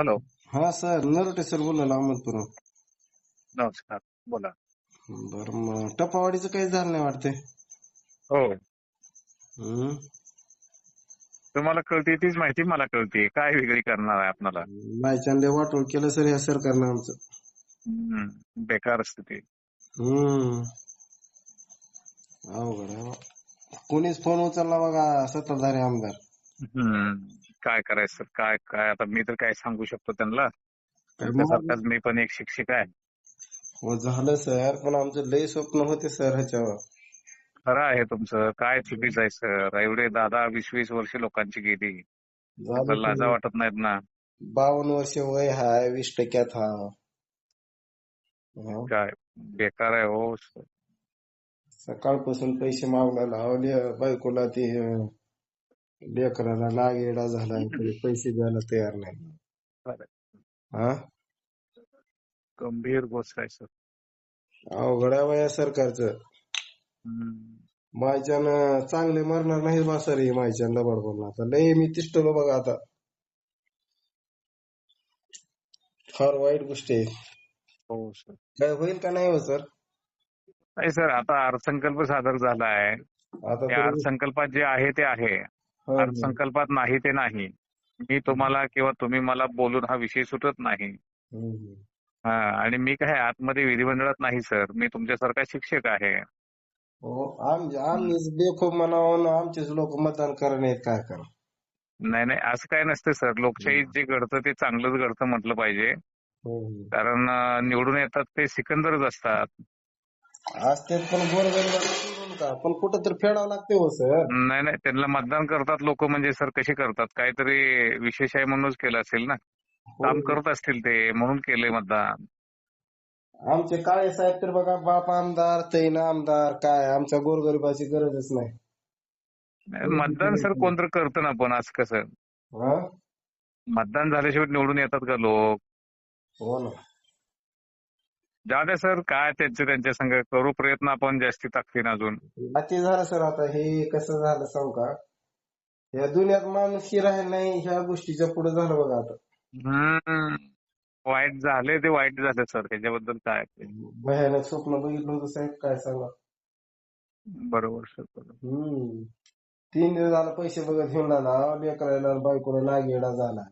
Hello. हा sir नरटे sir बोलायला अहमदपुर नमस्कार बोला. बर मग टपावाडीचं काही झालं नाही वाटते हो. हम्म. तुम्हाला कळते तीच माहिती मला कळते काय वेगळी करणार आहे आपल्याला बायचांदे वाटोळ केलं सर ह्या सरकारनं आमचं. हम्म, बेकार असते ते हम्म. अवघड आहे बा. कोणीच फोन उचलला बघा सत्ताधारी आमदार. हम्म, काय करायचं सर काय काय? आता मी तर काय सांगू शकतो त्यांना? त्यासारखाच मी पण एक शिक्षक आहे. हो झालं सर पण आमचं लय स्वप्न होते सर ह्याच्यावर. खरं आहे तुमचं. काय चुकीचं आहे सर? एवढे दहा दहा वीस वीस वर्ष लोकांची गेली. लाजा. वाटत नाहीत ना. बावन्न वर्ष वय हाय वीस टक्क्यात हा. काय? बेकार आहे हो सर. सकाळपासून पैसे मागायला लावले बायकोला ते लेकराला लागेडा झाला तरी पैसे द्यायला तयार नाही. हा? गंभीर गोष्ट आहे सर. अवघड आहे बा या सरकारचं. मायच्यानं चांगले मरणार नाही बा सर हे मायच्यान लबाड बोलणं आता लय मी तिष्टलो बघा आता. फार वाईट गोष्टी आहे. हो सर. काय होईल का नाही हो सर? नाही सर आता अर्थसंकल्प सादर झाला आहे. आता त्या अर्थसंकल्पात जे आहे ते आहे. अर्थसंकल्पात नाही ते नाही. मी तुम्हाला किंवा तुम्ही मला बोलून हा विषय सुटत नाही. हम्म. हा आणि मी काय आतमध्ये विधिमंडळात नाही सर. मी तुमच्यासारखा शिक्षक आहे. हो आम्हीच बेखूब आमचेच लोक मतदान करा नाहीत काय करा? नाही नाही असं काय नसतं सर. लोकशाहीत जे घडतं ते चांगलंच घडतं म्हटलं पाहिजे. कारण निवडून येतात ते सिकंदरच असतात. असते पण गोरगरीबाला सोडून का? पण कुठं तर फेडावं लागते हो सर. नाही नाही त्यांना मतदान करतात लोक म्हणजे सर कसे करतात? काहीतरी विशेष आहे म्हणूनच केलं असेल ना? काम करत असतील ते म्हणून केलंय मतदान. आमचे काळे साहेब तर बघा बाप आमदार तैन आमदार काय आमच्या गोरगरिबाची गरजच नाही. मतदान सर कोणतरी करतं ना पण असं कसं? हा? मतदान झाल्याशिवाय निवडून येतात का लोक? हो ना. जाऊ सर काय त्यांचे त्यांच्या संघ करू प्रयत्न आपण जास्ती ताकदीनं अजून? बाकी झालं सर आता हे कसं झालं सांगू का? या दुनियात माणूस राहिला नाही ह्या गोष्टीच्या पुढे झालं बघा आता. हम्म. वाईट झाले ते वाईट झाले सर त्याच्याबद्दल काय ते. भयानक स्वप्न बघितलं होतं साहेब काय सांगा? बरोबर सर. हम्म. तीन दिवस झालं पैसे बघत घेऊन आला लेकरायला बायकोला नागेडा झाला.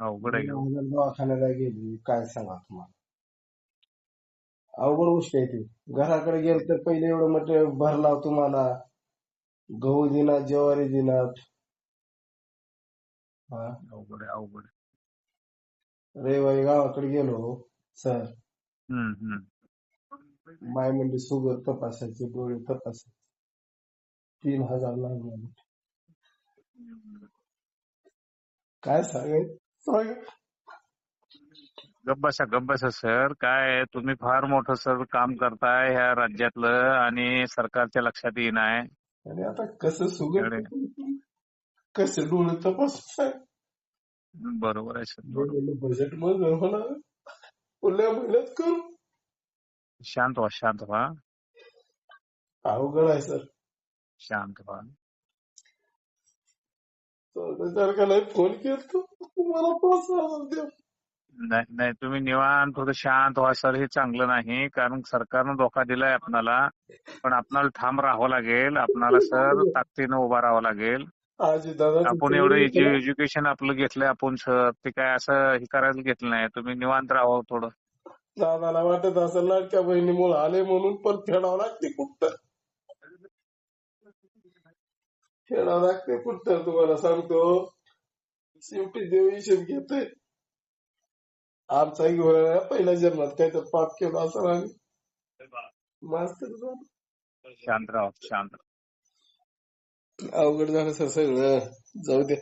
अवघड आहे हो. दवाखान्याला गेली काय सांगा तुम्हाला? अवघड गोष्ट आहे ती. घराकडे गेल तर पहिले एवढं मटेरियल भरला तुम्हाला. गहू दिनात ज्वारी दिनात हा? अवघड आहे अवघड आहे. रविवारी गावाकडे गेलो सर. हम्म, हम्म. माय म्हणजे शुगर तपासायचे डोळे तपासायचे. तीन हजार लागले. काय सांगायचं? सांगा. गप्प बसा गप्प बसा सर. काय आहे, तुम्ही फार मोठं सर काम करताय ह्या राज्यातलं आणि सरकारच्या लक्षात येईन आहे. आणि आता कसं एवढे. कसे डोळे तपासायचे बरोबर आहे सर. बजेटमध्ये होणार. पुढल्या महिन्यात करू. शांत व्हा शांत व्हा. अवघड आहे सर. शांत व्हा. सरकारला फोन केला तुम्हाला पाच हजार द्या. नाही नाही तुम्ही निवांत थोडं शांत व्हा. सर हे चांगलं नाही कारण सरकारनं धोका दिलाय आपणाला. पण आपणाला ठाम राहावं लागेल. आपणाला सर ताकदीनं उभा राहावं लागेल. आजी दादा आपण एवढं एज्युकेशन आपलं घेतलंय आपण सर. ते काय असं हे करायला घेतलं नाही. तुम्ही निवांत राहावं थोडं. दादाला वाटत असं लाडक्या बहिणीमुळे आले म्हणून पण फेडावं लागते कुठं. फेडावं लागते कुठं तुम्हाला सांगतो. शेवटी देव हिशेब घेतोय. आमचा घेऊन पहिल्या जन्मात काय तर पाप केलं असं आम्ही. मास्तर झालो. शांत राहा शांत राहा. अवघड झालं सर सगळं. जाऊ दे.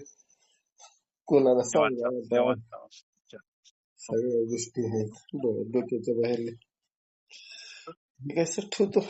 कोणाला सांगा. सगळ्या गोष्टी आहेत. डोक्याच्या बाहेर. ठीक आहे सर ठेवतो?